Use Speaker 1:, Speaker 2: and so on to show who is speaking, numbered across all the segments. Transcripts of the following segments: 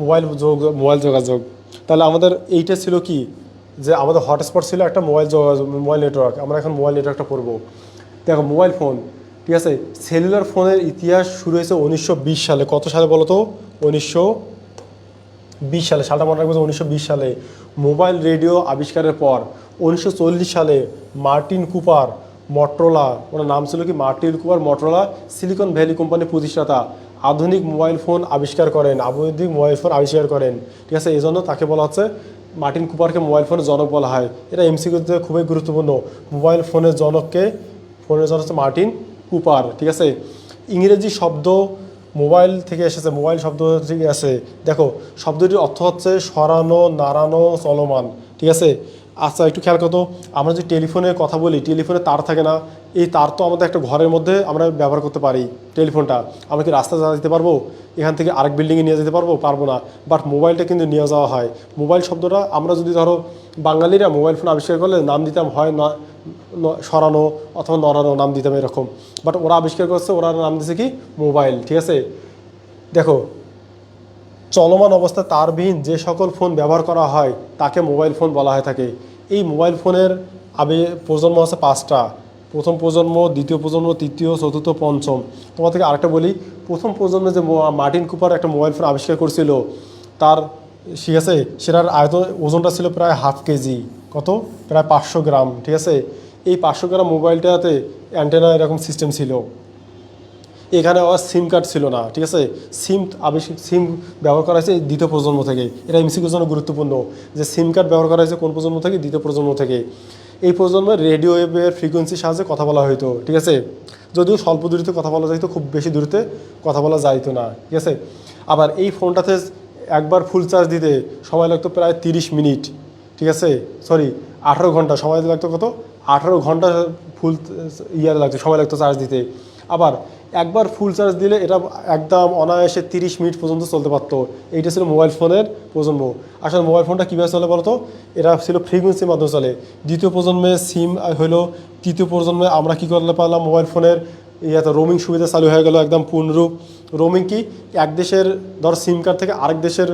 Speaker 1: Mobile যোগ, mobile যোগাযোগ। তাহলে আমাদের এইটা ছিল কি? যে আমাদের হটস্পট ছিল একটা মোবাইল যোগাযোগ, মোবাইল নেটওয়ার্ক। আমরা এখন মোবাইল নেটওয়ার্কটা পড়ব দেখো, মোবাইল ফোন, ঠিক আছে? সেলুলার ফোনের ইতিহাস শুরু হয়েছে উনিশশো বিশ সালে। কত সালে বলো তো? উনিশশো বিশ সালে। সালটা মনে রাখব উনিশশো সালে। মোবাইল রেডিও আবিষ্কারের পর উনিশশো চল্লিশ সালে মার্টিন কুপার, মট্রোলা, ওনার নাম ছিল কি? Martin Cooper, Motorola, Silicon Valley কোম্পানির প্রতিষ্ঠাতা। আধুনিক মোবাইল ফোন আবিষ্কার করেন, আধুনিক মোবাইল ফোন আবিষ্কার করেন। ঠিক আছে এই জন্য তাকে বলা হচ্ছে মার্টিন কুপারকে মোবাইল ফোনের জনক বলা হয়। এটা এমসিকিউতে খুবই গুরুত্বপূর্ণ। মোবাইল ফোনের জনককে, ফোনের জনক হচ্ছে মার্টিন কুপার, ঠিক আছে? ইংরেজি শব্দ মোবাইল থেকে এসেছে, মোবাইল শব্দ থেকে আসে দেখো, শব্দটির অর্থ হচ্ছে সরানো, নাড়ানো, চলমান, ঠিক আছে? আচ্ছা একটু খেয়াল করতো, আমরা যে টেলিফোনে কথা বলি, টেলিফোনে তার থাকে না। এই তার তো আমাদের একটা ঘরের মধ্যে আমরা ব্যবহার করতে পারি, টেলিফোনটা। আমরা কি রাস্তা যা দিতে পারব? এখান থেকে আরেক বিল্ডিংয়ে নিয়ে যেতে পারব? পারব না। বাট মোবাইলটা কিন্তু নিয়ে যাওয়া হয়। মোবাইল শব্দটা আমরা যদি ধরো, বাঙালিরা মোবাইল ফোন আবিষ্কার করলে নাম দিতাম হয় না সরানো অথবা নড়ানো, নাম দিতাম এরকম। বাট ওরা আবিষ্কার করছে, ওরা নাম দিছে কি? মোবাইল ঠিক আছে? দেখো চলমান অবস্থায় তারবিহীন যে সকল ফোন ব্যবহার করা হয়, তাকে মোবাইল ফোন বলা হয়ে থাকে। এই মোবাইল ফোনের আবে প্রজন্ম আছে পাঁচটা। প্রথম প্রজন্ম, দ্বিতীয় প্রজন্ম, তৃতীয়, চতুর্থ, পঞ্চম। তোমার থেকে আরেকটা বলি, প্রথম প্রজন্মে যে মার্টিন কুপার একটা মোবাইল ফোন আবিষ্কার করছিল, তার ঠিক আছে, সেটার আয়তন, ওজনটা ছিল প্রায় হাফ কেজি। কত? প্রায় পাঁচশো গ্রাম, ঠিক আছে? এই পাঁচশো গ্রাম মোবাইলটাতে অ্যান্টেনা এরকম সিস্টেম ছিল। এখানে আবার সিম কার্ড ছিল না, ঠিক আছে? সিম আবিষ্কার সিম ব্যবহার করা হয়েছে দ্বিতীয় প্রজন্ম থেকে। এটা এমসিকিউর জন্য গুরুত্বপূর্ণ, যে সিম কার্ড ব্যবহার করা হয়েছে কোন প্রজন্ম থেকে? দ্বিতীয় প্রজন্ম থেকে। এই প্রজন্মের রেডিও ওয়েভের ফ্রিকোয়েন্সির সাহায্যে কথা বলা হতো ঠিক আছে? যদিও স্বল্প দূরত্বে কথা বলা যাইতো, খুব বেশি দূরত্বে কথা বলা যাইতো না, ঠিক আছে? আবার এই ফোনটাতে একবার ফুল চার্জ দিতে সময় লাগতো প্রায় তিরিশ মিনিট, ঠিক আছে? সরি আঠারো ঘণ্টা, সময় লাগতো কত? আঠারো ঘণ্টা ফুল ইয়ার লাগতো, সময় লাগতো চার্জ দিতে। আবার একবার ফুল চার্জ দিলে এটা একদম অনায়াসে তিরিশ মিনিট পর্যন্ত চলতে পারতো। এইটা ছিল মোবাইল ফোনের প্রজন্ম। আসলে মোবাইল ফোনটা কীভাবে চলে বলতো? এটা ছিল ফ্রিকোয়েন্সির মাধ্যমে চলে। দ্বিতীয় প্রজন্মে সিম হলো, তৃতীয় প্রজন্মে আমরা কী করতে পারলাম? মোবাইল ফোনের ইয়াতে রোমিং সুবিধা চালু হয়ে গেল একদম পূর্ণরূপ। রোমিং কি? এক দেশের, ধর সিম কার্ড থেকে আরেক দেশের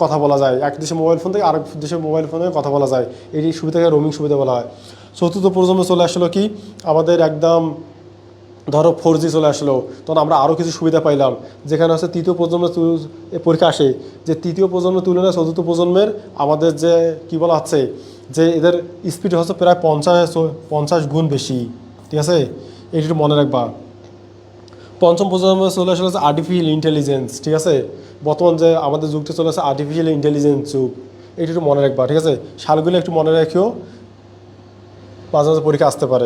Speaker 1: কথা বলা যায়। এক দেশের মোবাইল ফোন থেকে আরেক দেশের মোবাইল ফোনে কথা বলা যায়। এই সুবিধাকে রোমিং সুবিধা বলা হয়। চতুর্থ প্রজন্মে চলে আসলো কি? আমাদের একদম ধরো ফোর জি চলে আসলো, তখন আমরা আরও কিছু সুবিধা পাইলাম। যেখানে হচ্ছে তৃতীয় প্রজন্মের পরীক্ষা আসে। যে তৃতীয় প্রজন্মের তুলনায় চতুর্থ প্রজন্মের আমাদের যে, কি বলা হচ্ছে যে এদের স্পিড হচ্ছে প্রায় পঞ্চাশ পঞ্চাশ গুণ বেশি। ঠিক আছে? এটি মনে রাখবা। পঞ্চম প্রজন্মে চলে আসলে হচ্ছে আর্টিফিশিয়াল ইন্টেলিজেন্স ঠিক আছে? বর্তমান যে আমাদের যুগটা চলে আসে আর্টিফিশিয়াল ইন্টেলিজেন্স যুগ। এটি একটু মনে রাখবা, ঠিক আছে? সালগুলো একটু মনে রাখিও মাঝে মাঝে পরীক্ষা আসতে পারে।